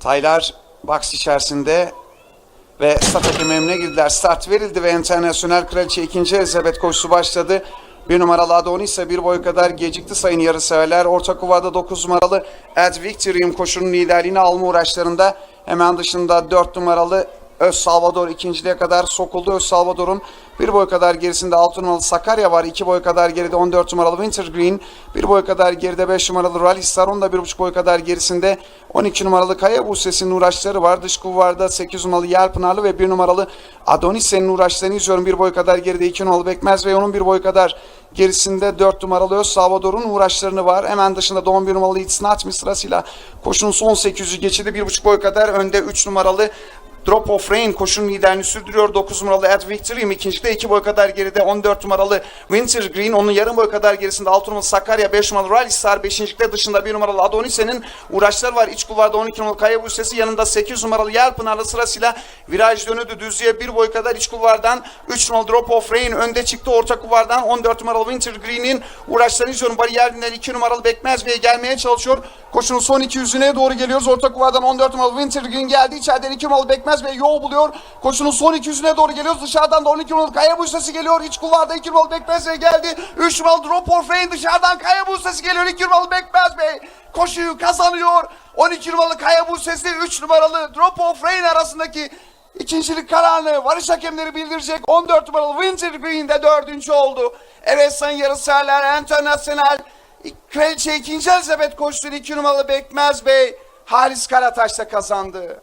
Taylar box içerisinde ve start hakemi emrine girdiler. Start verildi ve Internasyonel Kraliçe 2. Elizabeth koşusu başladı. Bir numaralı Adonis ise bir boy kadar gecikti sayın yarışseverler. Orta kuvada 9 numaralı Ad Victorium koşunun liderliğini alma uğraşlarında. Hemen dışında 4 numaralı Öz Salvador ikinciliğe kadar sokuldu. Öz Salvador'un bir boy kadar gerisinde 6 numaralı Sakarya var. 2 boy kadar geride 14 numaralı Wintergreen. Bir boy kadar geride 5 numaralı Rally Star. Onun da 1,5 boy kadar gerisinde 12 numaralı Kaya Buse'sinin uğraşları var. Dış kulvarda 8 numaralı Yelpınarlı ve 1 numaralı Adonis'in uğraşlarını izliyorum. Bir boy kadar geride 2 numaralı Bekmez ve onun bir boy kadar gerisinde 4 numaralı Öz Salvador'un uğraşlarını var. Hemen dışında da 11 numaralı It's Not Me sırasıyla koşunun son 800'ü geçildi. 1,5 boy kadar önde 3 numaralı Drop of Rain koşunun liderini sürdürüyor. 9 numaralı Ad Victory ikincide 2 boy kadar geride 14 numaralı Winter Green. Onun yarım boy kadar gerisinde 6 numaralı Sakarya 5 numaralı Rally Star 5. dışında 1 numaralı Adonise'nin uğraşları var. İç kulvarda 12 numaralı Kaya Busesi yanında 8 numaralı Yelpınar'la sırasıyla viraj dönüdü düzlüğe 1 boy kadar iç kulvardan 3 numaralı Drop of Rain önde çıktı orta kulvardan 14 numaralı Winter Green'in uğraşlarını izliyorum. Bariyerinden 2 numaralı Bekmez Bey gelmeye çalışıyor. Koşunun son 200'üne doğru geliyoruz. Orta kulvardan 14 numaralı Winter Green geldi. İçeriden 2 numaralı Bekmez Bey yol buluyor. Koşunun son 200'üne doğru geliyoruz. Dışarıdan da 12 numaralı Kaya Busesi geliyor. İç kulvarda 2 numaralı Bekmez Bey geldi. 3 numaralı Drop of Rain dışarıdan Kaya Busesi geliyor. 2 numaralı Bekmez Bey koşuyu kazanıyor. 12 numaralı Kaya Busesi 3 numaralı Drop of Rain arasındaki İkincilik kararını varış hakemleri bildirecek. 14 numaralı Winter Green de dördüncü oldu. Evet sayın yarışseverler Internasyonel Kraliçe 2. Elizabeth koştu. 2 numaralı Bekmez Bey Halis Karataş da kazandı.